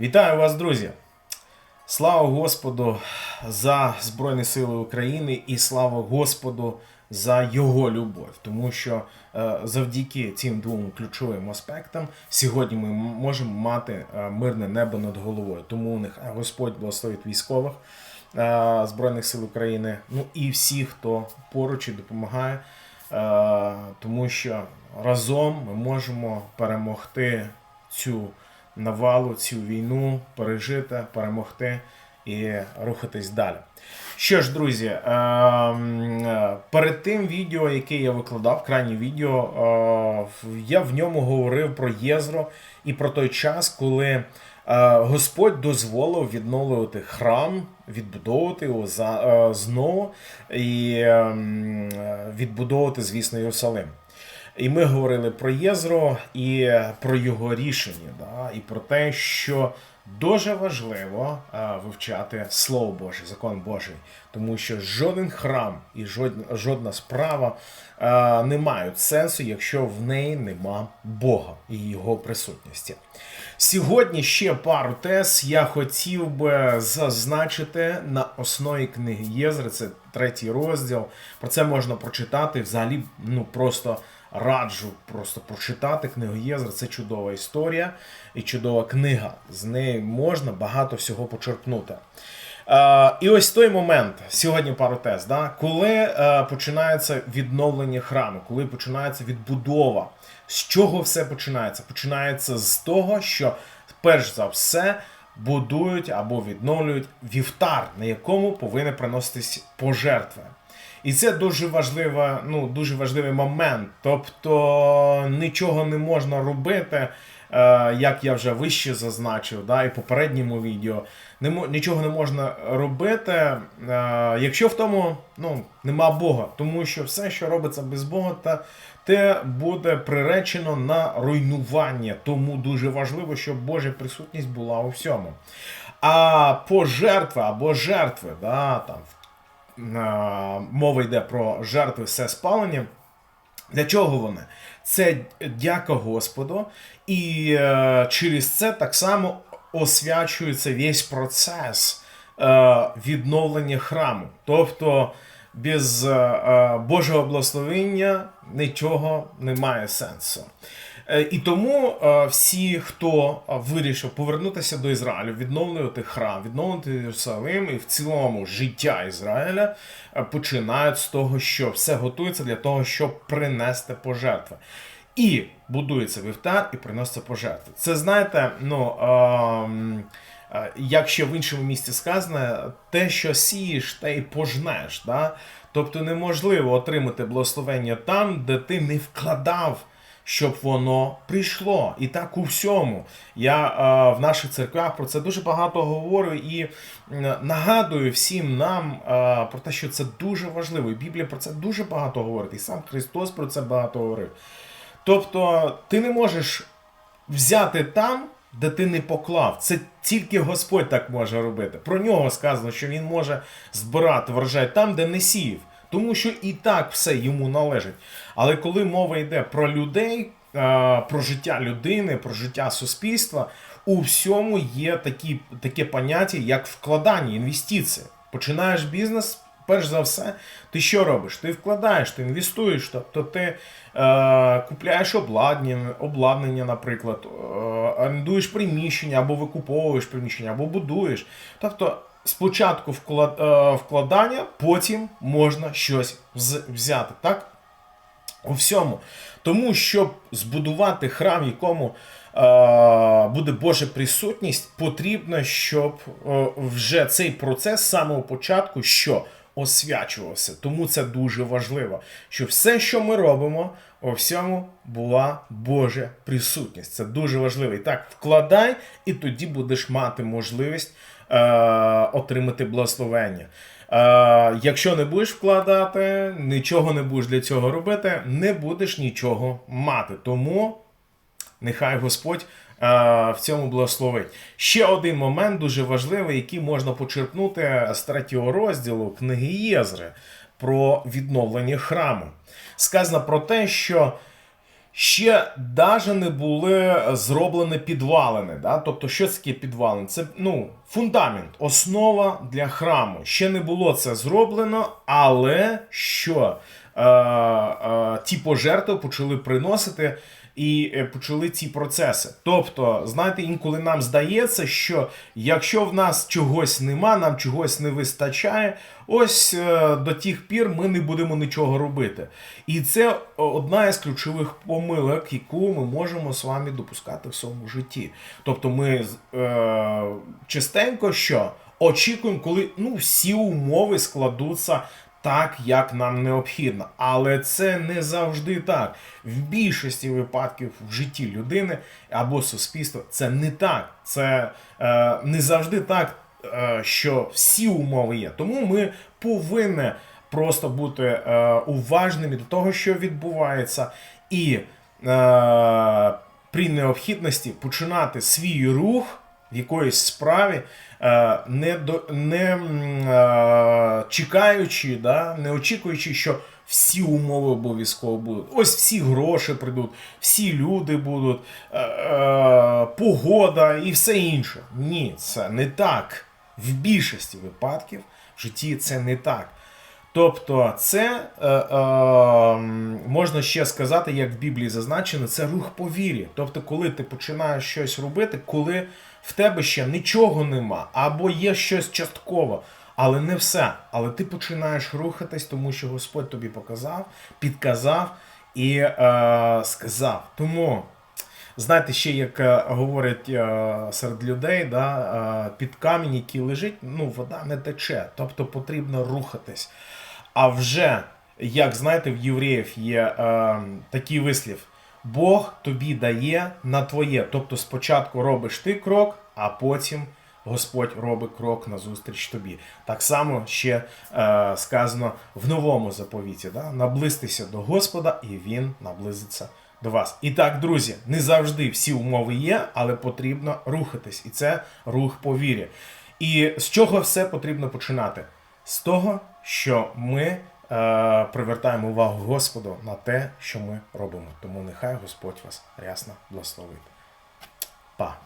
Вітаю вас, друзі! Слава Господу за Збройні Сили України і слава Господу за Його любов. Тому що е, завдяки цим двом ключовим аспектам сьогодні ми можемо мати е, мирне небо над головою. Тому нехай Господь благословить військових е, Збройних сил України, ну і всіх, хто поруч і допомагає. Тому що разом ми можемо перемогти цю навалу, цю війну, пережити, перемогти і рухатись далі. Що ж, друзі, е, м, е, перед тим відео, яке я викладав, крайнє відео, е, я в ньому говорив про Єзро і про той час, коли е, Господь дозволив відновлювати храм, відбудовувати його е, знову і е, м, е, відбудовувати, звісно, Єрусалим. І ми говорили про Єзро і про його рішення, да, і про те, що дуже важливо е, вивчати Слово Боже, закон Божий, тому що жоден храм і жодна, справа е, не мають сенсу, якщо в неї нема Бога і його присутності. Сьогодні ще пару тез я хотів би зазначити на основі книги Єзри, це третій розділ. Про це можна прочитати взагалі, ну просто раджу просто прочитати книгу Єзра. Це чудова історія і чудова книга. З неї можна багато всього почерпнути. Е, і ось той момент, сьогодні пару тез, да, коли е, починається відновлення храму, коли починається відбудова. З чого все починається? Починається з того, що перш за все будують або відновлюють вівтар, на якому повинні приноситись пожертви. І це дуже важлива, ну, дуже важливий момент. Тобто нічого не можна робити, е, як я вже вище зазначив, да, і в попередньому відео. Нічого не можна робити, е, якщо в тому ну, нема Бога. Тому що все, що робиться без Бога, те буде приречено на руйнування. Тому дуже важливо, щоб Божа присутність була у всьому. А пожертви або жертви, да, там, е, мова йде про жертви все спалення. Для чого вони? Це дяка Господу, і е, через це так само освячується весь процес е, відновлення храму. Тобто без е, е, Божого благословення нічого немає сенсу. Е, І тому е, всі, хто е, вирішив повернутися до Ізраїлю, відновлювати храм, відновлювати Єрусалим і в цілому життя Ізраїля, починають з того, що все готується для того, щоб принести пожертви. І будується вівтар і приноситься пожертви. Це знаєте, ну. ем, е, Як ще в іншому місці сказано, те, що сієш, те й пожнеш. Да? Тобто неможливо отримати благословення там, де ти не вкладав, щоб воно прийшло. І так у всьому. Я е, в наших церквах про це дуже багато говорю і нагадую всім нам е, про те, що це дуже важливо. І Біблія про це дуже багато говорить. І сам Христос про це багато говорив. Тобто, ти не можеш взяти там, де ти не поклав. Це тільки Господь так може робити. Про нього сказано, що він може збирати врожай там, де не сіяв. Тому що і так все йому належить. Але коли мова йде про людей, е, про життя людини, про життя суспільства, у всьому є такі, таке поняття, як вкладання, інвестиції. Починаєш бізнес, перш за все, ти що робиш? Ти вкладаєш, ти інвестуєш, тобто ти е, купляєш обладнання, обладнання, наприклад, е, орендуєш приміщення, або викуповуєш приміщення, або будуєш. Тобто спочатку е, вкладання, потім можна щось взяти. Так? у всьому. Тому, щоб збудувати храм, якому е, буде Божа присутність, потрібно, щоб е, вже цей процес з самого початку що освячувався. Тому це дуже важливо, що все, що ми робимо, у всьому була Божа присутність. Це дуже важливо. І так, вкладай, і тоді будеш мати можливість отримати благословення. Е, якщо не будеш вкладати, нічого не будеш для цього робити, не будеш нічого мати. Тому нехай Господь е, в цьому благословить. Ще один момент дуже важливий, який можна почерпнути з третього розділу книги Єзри про відновлення храму. Сказано про те, що Ще даже не були зроблені підвалини. Да? Тобто, що таке підвалини? Це ну, фундамент, основа для храму. Ще не було це зроблено, але що ті пожертви почали приносити і е, почали ці процеси. Тобто, знаєте, інколи нам здається, що якщо в нас чогось нема, нам чогось не вистачає, ось е, до тих пір ми не будемо нічого робити. І це одна із ключових помилок, яку ми можемо з вами допускати в своєму житті. Тобто, ми е, частенько що очікуємо, коли ну, всі умови складуться так, як нам необхідно. Але це не завжди так. В більшості випадків в житті людини або суспільства це не так. Це е, не завжди так, е, що всі умови є. Тому ми повинні просто бути е, уважними до того, що відбувається, і е, при необхідності починати свій рух в якоїсь справі, е, не, не е, чекаючи, да, не очікуючи, що всі умови обов'язково будуть. Ось всі гроші прийдуть, всі люди будуть, е, погода і все інше. Ні, це не так. В більшості випадків в житті це не так. Тобто, це е, е, можна ще сказати, як в Біблії зазначено, це рух по вірі. Тобто, коли ти починаєш щось робити, коли в тебе ще нічого нема, або є щось частково, але не все. Але ти починаєш рухатись, тому що Господь тобі показав, підказав і е, сказав. Тому. Знаєте, ще як е, говорять е, серед людей, да, е, під камінь, який лежить, ну, вода не тече, тобто потрібно рухатись. А вже, як знаєте, в євреїв є е, такий вислів: Бог тобі дає на твоє. Тобто спочатку робиш ти крок, а потім Господь робить крок назустріч тобі. Так само ще е, сказано в новому заповіті: да? наблизьтеся до Господа, і Він наблизиться до вас. І так, друзі, не завжди всі умови є, але потрібно рухатись. І це рух по вірі. І з чого все потрібно починати? З того, що ми привертаємо увагу Господу на те, що ми робимо. Тому нехай Господь вас рясно благословить. Па!